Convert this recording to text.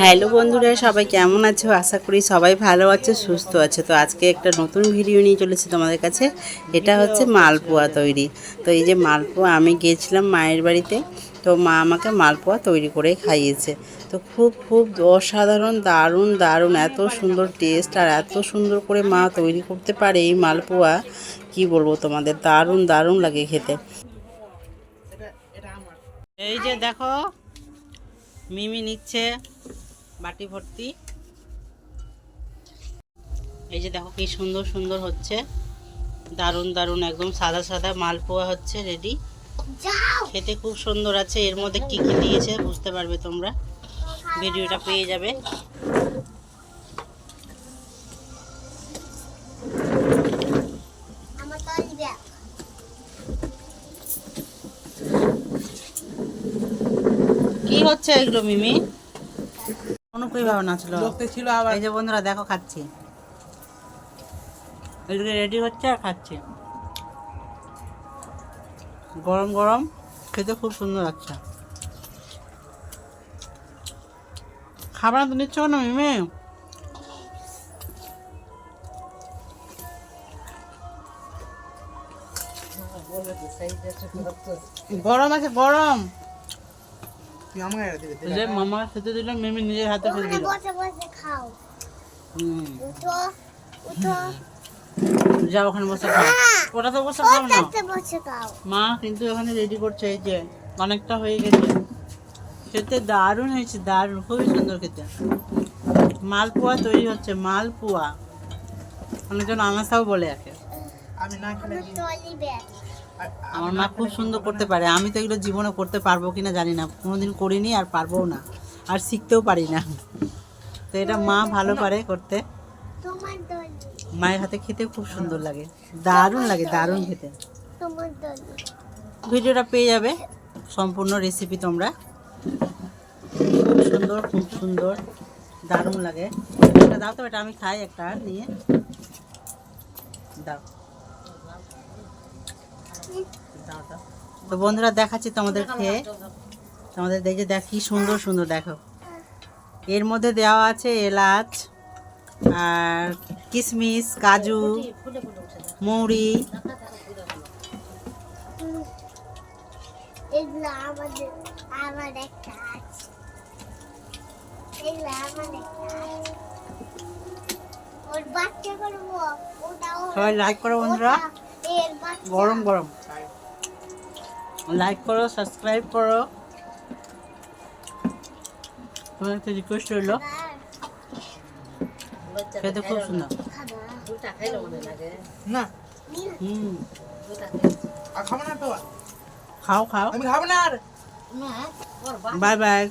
Hello বন্ধুরা, সবাই কেমন আছো? আশা করি সবাই ভালো আছে, সুস্থ আছে। তো আজকে একটা নতুন ভিডিও নিয়ে চলেছি তোমাদের কাছে। এটা হচ্ছে মালপোয়া তৈরি। তো এই যে মালপোয়া, আমি গিয়েছিলাম মায়ের বাড়িতে। তো মা আমাকে মালপোয়া তৈরি করে খাইয়েছে। তো খুব খুব অসাধারণ, দারুণ দারুণ, এত সুন্দর টেস্ট আর এত সুন্দর করে মা তৈরি করতে পারে এই মালপোয়া। কি বলব তোমাদের? দারুণ দারুণ লাগে খেতে। এই যে দেখো মিমি নিচ্ছে বাটি ভর্তি। এই যে দেখো কি সুন্দর সুন্দর হচ্ছে। দারুণ দারুণ একদম সাদা সাদা মালপোয়া হচ্ছে রেডি। খেতে খুব সুন্দর আছে। এর মধ্যে কি কি দিয়েছে বুঝতে পারবে তোমরা। ভিডিওটা পেয়ে যাবে। হচ্ছে এগুলো মিমি। ভাবে নাচলো। লোকতে ছিল আবার এই যে বন্ধুরা দেখো খাচ্ছি। এদিকে রেডি হচ্ছে আর খাচ্ছি। গরম গরম খেতে খুব সুন্দর লাগছে। খাবার তো নিচ্ছ না মিমি? গরম আছে গরম। মামা খেতে দিল মিমি নিজের হাতে খেতে ওখানে দিল। বসে বসে খাও। হুম। উঠো উঠো। যাও ওখানে বসে খাও। ওটা তো বসে খাও না। বসে খাও। মা কিন্তু এখানে রেডি করছে এই যে অনেকটা হয়ে গেছে। খেতে দারুণ হয়েছে দারুণ খুবই সুন্দর খেতে। মালপোয়া তৈরি হচ্ছে মালপোয়া। অনেকজন আনাসাও বলে একে। আমি না খেলে আমার মা খুব সুন্দর করতে পারে। আমি তো এগুলো জীবনে করতে পারব কিনা জানি না। কোনোদিন করিনি আর পারবোও না। আর শিখতেও পারি না। তো এটা মা ভালো পারে করতে। মায়ের হাতে খেতে খুব সুন্দর লাগে। দারুণ লাগে দারুণ খেতে। ভিডিওটা পেয়ে যাবে। সম্পূর্ণ রেসিপি তোমরা। খুব সুন্দর খুব সুন্দর দারুণ লাগে। এটা দাও তো এটা আমি খাই একটা নিয়ে। দাও। তো বন্ধুরা দেখাচ্ছি তোমাদের খেয়ে তোমাদের দেখে দেখ কি সুন্দর সুন্দর দেখো। এর মধ্যে দেওয়া আছে এলাচ আর কিশমিশ কাজু মৌরি। সবাই লাইক করো বন্ধুরা। গরম গরম। লাইক করো সাবস্ক্রাইব করো। তোমার একটা রিকোয়েস্ট রইল। খেতে খুব সুন্দর। না। হুম। খাব না তো। খাও খাও। আমি খাব না বাই বাই